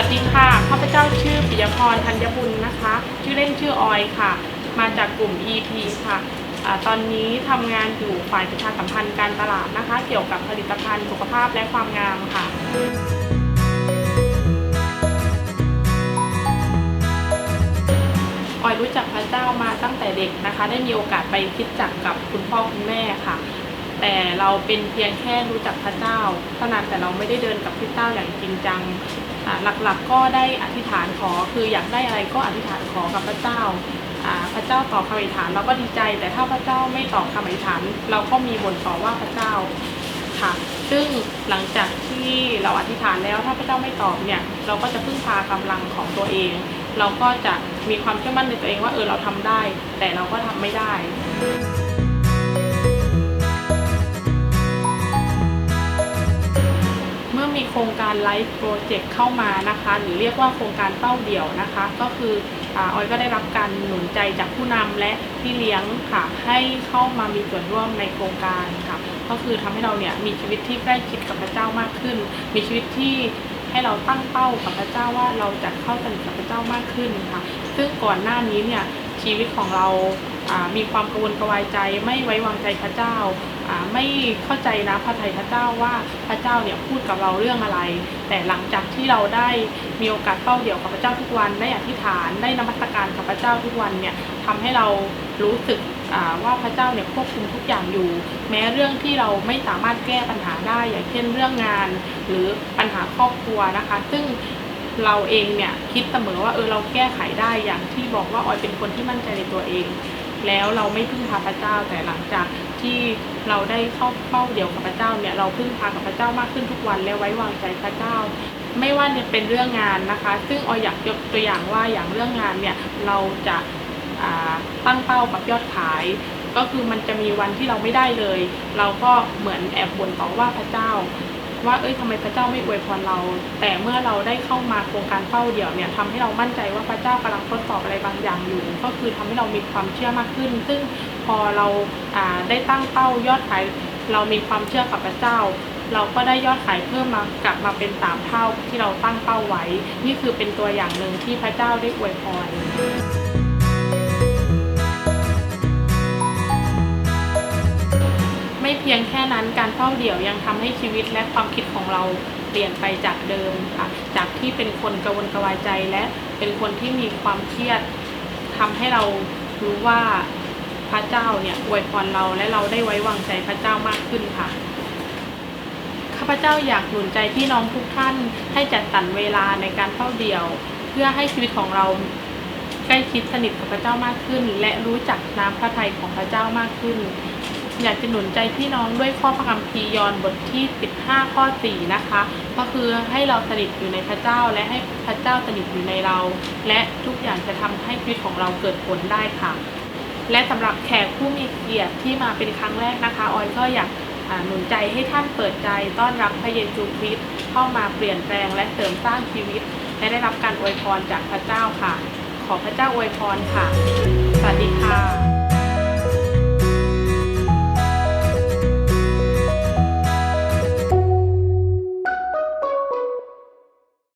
ัสดีค่ะ ข้าพเจ้าชื่อปิยพรธัญบุญนะคะ ชื่อเล่นชื่อออยค่ะ มาจากกลุ่ม EP ค่ะอาตอนนี้ทำงานอยู่ฝ่ายประชาสัมพันธ์การตลาดนะคะ เกี่ยวกับผลิตภัณฑ์สุขภาพและความงามค่ะ ออยรู้จักพระเจ้ามาตั้งแต่เด็กนะคะ ได้มีโอกาสไปคิดจักกับคุณพ่อคุณแม่ค่ะ แต่เราเป็นเพียงแค่รู้จักพระเจ้าเท่านั้นแต่เราไม่ได้เดินกับพระเจ้าอย่างจริงจังหลักๆก็ได้อธิษฐานขอคืออยากได้อะไรก็อธิษฐานขอกับพระเจ้าอ่าพระเจ้าตอบคำอธิษฐานเราก็ดีใจ แต่ถ้าพระเจ้าไม่ตอบคำอธิษฐาน เราก็มีบ่นต่อว่าพระเจ้าค่ะ ซึ่งหลังจากที่เราอธิษฐานแล้วถ้าพระเจ้าไม่ตอบเนี่ย เราก็จะพึ่งพากำลังของตัวเอง เราก็จะมีความเชื่อมั่นในตัวเองว่าเออเราทำได้ แต่เราก็ทำไม่ได้ ครงการไลฟ์โปรเจกต์เข้ามานะคะ หรือเรียกว่าโครงการเป้าเดี่ยวนะคะ ก็คืออาอยก็ได้รับการหนุนใจจากผู้นำและพี่เลี้ยงค่ะให้เข้ามามีส่วนร่วมในโครงการค่ะ ก็คือทำให้เราเนี่ยมีชีวิตที่ใกล้ชิดกับพระเจ้ามากขึ้น มีชีวิตที่ให้เราตั้งเป้ากับพระเจ้าว่าเราจะเข้าสนิทกับพระเจ้ามากขึ้นค่ะ ซึ่งก่อนหน้านี้เนี่ยชีวิตของเราอ่ามีความกังวลกระวายใจไม่ไว้วางใจพระเจ้า ไม่เข้าใจนะพระไทยพระเจ้าว่าพระเจ้าเนี่ยพูดกับเราเรื่องอะไร แต่หลังจากที่เราได้มีโอกาสเฝ้าเดี่ยวกับพระเจ้าทุกวันได้อธิษฐานได้นมัสการกับพระเจ้าทุกวันเนี่ยทำให้เรารู้สึกว่าพระเจ้าเนี่ยควบคุมทุกอย่างอยู่ แม้เรื่องที่เราไม่สามารถแก้ปัญหาได้อย่างเช่นเรื่องงาน หรือปัญหาครอบครัวนะคะ ซึ่งเราเองเนี่ยคิดเสมอว่าเออเราแก้ไขได้อย่างที่บอกว่าออยเป็นคนที่มั่นใจในตัวเอง แล้วเราไม่พึ่งพาพระเจ้าแต่หลังจากที่เราได้เข้าเป้าเดียวกับพระเจ้าเนี่ยเราพึ่งพากับพระเจ้ามากขึ้นทุกวันและไว้วางใจพระเจ้า ไม่ว่าจะเป็นเรื่องงานนะคะ ซึ่งออยอยากยกตัวอย่างว่าอย่างเรื่องงานเนี่ยเราจะาตั้งเป้ากับยอดขาย ก็คือมันจะมีวันที่เราไม่ได้เลย เราก็เหมือนแอบบ่นต่อว่าพระเจ้า ว่าเอ้ยทำไมพระเจ้าไม่อวยพรเรา แต่เมื่อเราได้เข้ามาโครงการเป้าเดี่ยวเนี่ยทำให้เรามั่นใจว่าพระเจ้ากำลังทดสอบอะไรบางอย่างอยู่ ก็คือทำให้เรามีความเชื่อมากขึ้น ซึ่งพอเราอ่าได้ตั้งเป้ายอดขายเรามีความเชื่อกับพระเจ้า เราก็ได้ยอดขายเพิ่มมากลับมาเป็นสามเท่าที่เราตั้งเป้าไว้ นี่คือเป็นตัวอย่างหนึ่งที่พระเจ้าได้อวยพร ไม่เพียงแค่นั้นการเฝ้าเดี่ยวยังทำให้ชีวิตและความคิดของเราเปลี่ยนไปจากเดิมค่ะ จากที่เป็นคนกระวนกระวายใจและเป็นคนที่มีความเครียดทำให้เรารู้ว่าพระเจ้าเนี่ยอวยพรเราและเราได้ไว้วางใจพระเจ้ามากขึ้นค่ะข้าพเจ้าอยากหนุนใจพี่น้องทุกท่านให้จัดสรรเวลาในการเฝ้าเดี่ยว เพื่อให้ชีวิตของเราใกล้ชิดสนิทกับพระเจ้ามากขึ้น และรู้จักน้ำพระทัยของพระเจ้ามากขึ้น อยากจะหนุนใจพี่น้องด้วยข้อพระคัมภีร์ยอห์นบทที่ 15 ข้อ 4 นะคะ ก็คือให้เราสนิทอยู่ในพระเจ้าและให้พระเจ้าสนิทอยู่ในเรา และทุกอย่างจะทำให้ชีวิตของเราเกิดผลได้ค่ะ และสำหรับแขกผู้มีเกียรติที่มาเป็นครั้งแรกนะคะ ออยก็อยากหนุนใจให้ท่านเปิดใจต้อนรับพระเยซูคริสต์เข้ามาเปลี่ยนแปลงและเสริมสร้างชีวิต และได้รับการอวยพรจากพระเจ้าค่ะ ขอพระเจ้าอวยพรค่ะ สวัสดีค่ะ